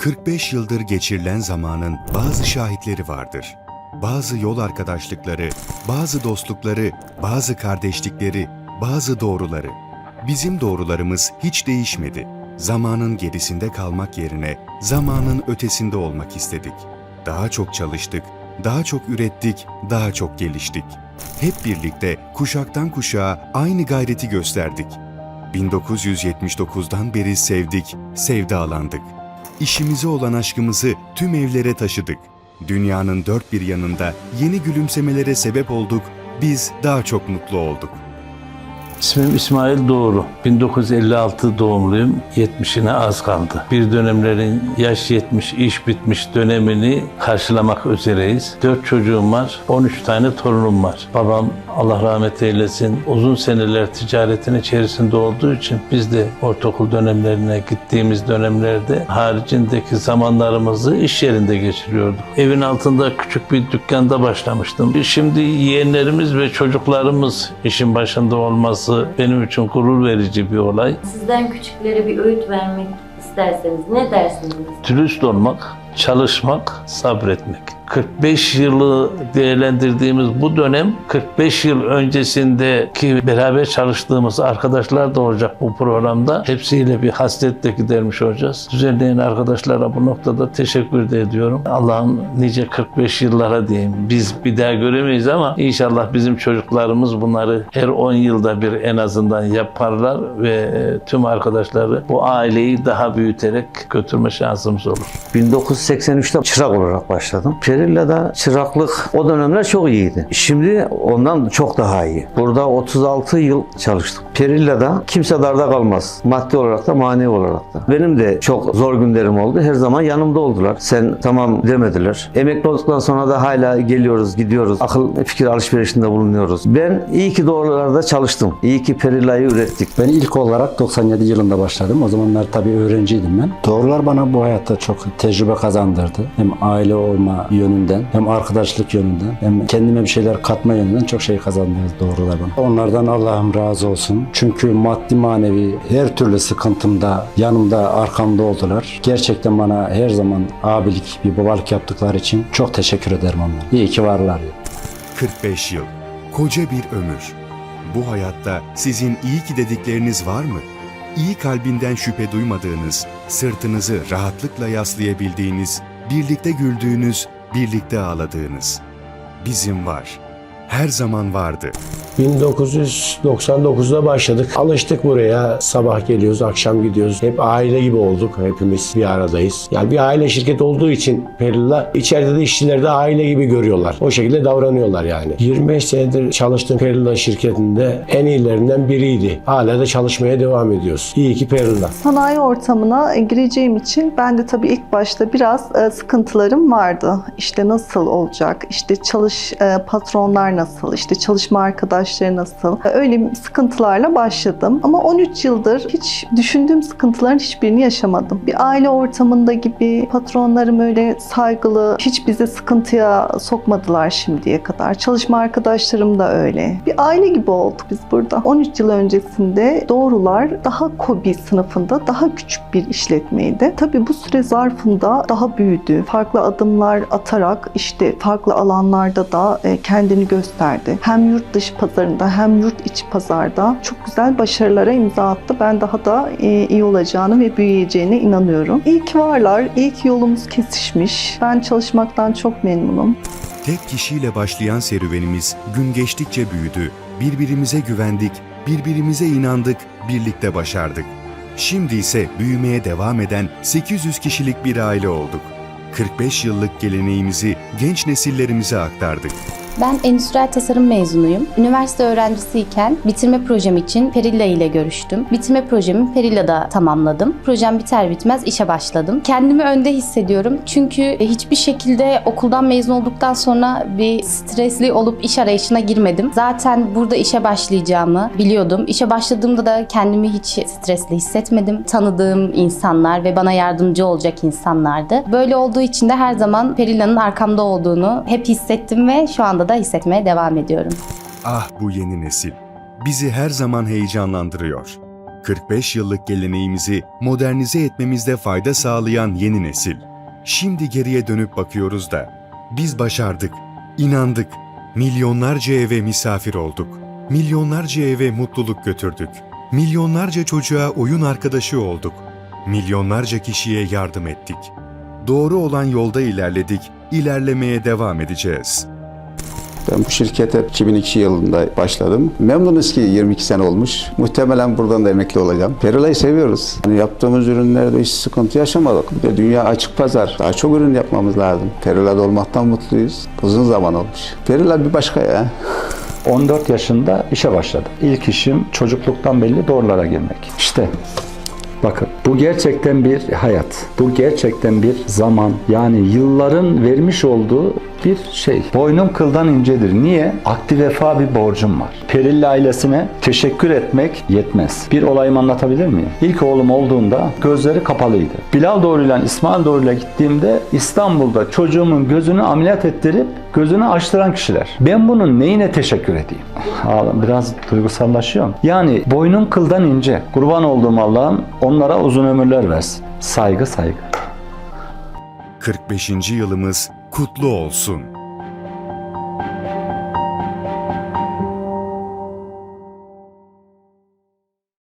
45 yıldır geçirilen zamanın bazı şahitleri vardır. Bazı yol arkadaşlıkları, bazı dostlukları, bazı kardeşlikleri, bazı doğruları. Bizim doğrularımız hiç değişmedi. Zamanın gerisinde kalmak yerine zamanın ötesinde olmak istedik. Daha çok çalıştık, daha çok ürettik, daha çok geliştik. Hep birlikte kuşaktan kuşağa aynı gayreti gösterdik. 1979'dan beri sevdik, sevdalandık. İşimize olan aşkımızı tüm evlere taşıdık. Dünyanın dört bir yanında yeni gülümsemelere sebep olduk, biz daha çok mutlu olduk. İsmim İsmail Doğru. 1956 doğumluyum. 70'ine az kaldı. Bir dönemlerin yaş 70, iş bitmiş dönemini karşılamak üzereyiz. 4 çocuğum var, 13 tane torunum var. Babam Allah rahmet eylesin uzun seneler ticaretin içerisinde olduğu için biz de ortaokul dönemlerine gittiğimiz dönemlerde haricindeki zamanlarımızı iş yerinde geçiriyorduk. Evin altında küçük bir dükkanda başlamıştım. Şimdi yeğenlerimiz ve çocuklarımız işin başında olması benim için gurur verici bir olay. Sizden küçüklere bir öğüt vermek isterseniz ne dersiniz? Dürüst olmak, çalışmak, sabretmek. 45 yılı değerlendirdiğimiz bu dönem 45 yıl öncesindeki beraber çalıştığımız arkadaşlar da olacak bu programda. Hepsiyle bir hasret de gidermiş olacağız. Düzenleyen arkadaşlara bu noktada teşekkür de ediyorum. Allah'ın nice 45 yıllara diyeyim. Biz bir daha göremeyiz ama inşallah bizim çocuklarımız bunları her 10 yılda bir en azından yaparlar ve e, tüm arkadaşları bu aileyi daha büyüterek götürme şansımız olur. 1983'te çırak olarak başladım. Perilla'da çıraklık o dönemler çok iyiydi. Şimdi ondan çok daha iyi. Burada 36 yıl çalıştım. Perilla'da kimse darda kalmaz. Maddi olarak da manevi olarak da. Benim de çok zor günlerim oldu. Her zaman yanımda oldular. Sen tamam demediler. Emekli olduktan sonra da hala geliyoruz, gidiyoruz. Akıl fikir alışverişinde bulunuyoruz. Ben iyi ki doğrularda çalıştım. İyi ki Perilla'yı ürettik. Ben ilk olarak 97 yılında başladım. O zamanlar tabii öğrenciydim ben. Doğrular bana bu hayatta çok tecrübe kazandırdı. Hem aile olma yönünden, hem arkadaşlık yönünden, hem kendime bir şeyler katma yönünden çok şey kazandırdı doğrular bana. Onlardan Allah'ım razı olsun. Çünkü maddi manevi her türlü sıkıntımda yanımda, arkamda oldular. Gerçekten bana her zaman abilik, bir babalık yaptıkları için çok teşekkür ederim onlara. İyi ki varlar. 45 yıl, koca bir ömür. Bu hayatta sizin iyi ki dedikleriniz var mı? İyi kalbinden şüphe duymadığınız, sırtınızı rahatlıkla yaslayabildiğiniz, birlikte güldüğünüz, birlikte ağladığınız. Bizim var. Her zaman vardı. 1999'da başladık. Alıştık buraya. Sabah geliyoruz, akşam gidiyoruz. Hep aile gibi olduk. Hepimiz bir aradayız. Yani bir aile şirket olduğu için Perilla içeride de işçileri de aile gibi görüyorlar. O şekilde davranıyorlar yani. 25 senedir çalıştığım Perilla şirketinde en iyilerinden biriydi. Hala da çalışmaya devam ediyoruz. İyi ki Perilla. Sanayi ortamına gireceğim için ben de tabii ilk başta biraz e, sıkıntılarım vardı. İşte nasıl olacak, işte çalış e, patronlar nasıl, işte çalışma arkadaşları nasıl. Öyle sıkıntılarla başladım. Ama 13 yıldır hiç düşündüğüm sıkıntıların hiçbirini yaşamadım. Bir aile ortamında gibi patronlarım öyle saygılı, hiç bizi sıkıntıya sokmadılar şimdiye kadar. Çalışma arkadaşlarım da öyle. Bir aile gibi olduk biz burada. 13 yıl öncesinde doğrular daha kobi sınıfında daha küçük bir işletmeydi. Tabii bu süre zarfında daha büyüdü. Farklı adımlar atarak işte farklı alanlarda da e, kendini gösterdi. Hem yurt dışı pazarında hem yurt içi pazarda çok güzel başarılara imza attı. Ben daha da e, iyi olacağını ve büyüyeceğine inanıyorum. Ki varlar, ki yolumuz kesişmiş. Ben çalışmaktan çok memnunum. Tek kişiyle başlayan serüvenimiz gün geçtikçe büyüdü. Birbirimize güvendik, birbirimize inandık, birlikte başardık. Şimdi ise büyümeye devam eden 800 kişilik bir aile olduk. 45 yıllık geleneğimizi genç nesillerimize aktardık. Ben endüstriyel tasarım mezunuyum. Üniversite öğrencisiyken bitirme projem için Perilla ile görüştüm. Bitirme projemi Perilla'da tamamladım. Projem biter bitmez işe başladım. Kendimi önde hissediyorum. Çünkü hiçbir şekilde okuldan mezun olduktan sonra bir stresli olup iş arayışına girmedim. Zaten burada işe başlayacağımı biliyordum. İşe başladığımda da kendimi hiç stresli hissetmedim. Tanıdığım insanlar ve bana yardımcı olacak insanlardı. Böyle olduğu için de her zaman Perilla'nın arkamda olduğunu hep hissettim ve şu anda da hissetmeye devam ediyorum. Ah bu yeni nesil. Bizi her zaman heyecanlandırıyor. 45 yıllık geleneğimizi modernize etmemizde fayda sağlayan yeni nesil. Şimdi geriye dönüp bakıyoruz da biz başardık, inandık, milyonlarca eve misafir olduk, milyonlarca eve mutluluk götürdük, milyonlarca çocuğa oyun arkadaşı olduk, milyonlarca kişiye yardım ettik. Doğru olan yolda ilerledik, ilerlemeye devam edeceğiz. Ben bu şirkete 2002 yılında başladım. Memnunuz ki 22 sene olmuş. Muhtemelen buradan da emekli olacağım. Perila'yı seviyoruz. Hani yaptığımız ürünlerde hiç sıkıntı yaşamadık. Bir de dünya açık pazar. Daha çok ürün yapmamız lazım. Perila'da olmaktan mutluyuz. Uzun zaman olmuş. Perila bir başka ya. 14 yaşında işe başladım. İlk işim çocukluktan belli doğrulara girmek. İşte bakın bu gerçekten bir hayat. Bu gerçekten bir zaman. Yani yılların vermiş olduğu bir şey. Boynum kıldan incedir. Niye? Akdi vefa bir borcum var. Perilli ailesine teşekkür etmek yetmez. Bir olayımı anlatabilir miyim? İlk oğlum olduğunda gözleri kapalıydı. Bilal Doğru'yla İsmail Doğru'yla gittiğimde İstanbul'da çocuğumun gözünü ameliyat ettirip gözünü açtıran kişiler. Ben bunun neyine teşekkür edeyim? Biraz duygusallaşıyorum. Yani boynum kıldan ince. Kurban olduğum Allah'ım onlara uzun ömürler versin. Saygı saygı. 45. yılımız kutlu olsun.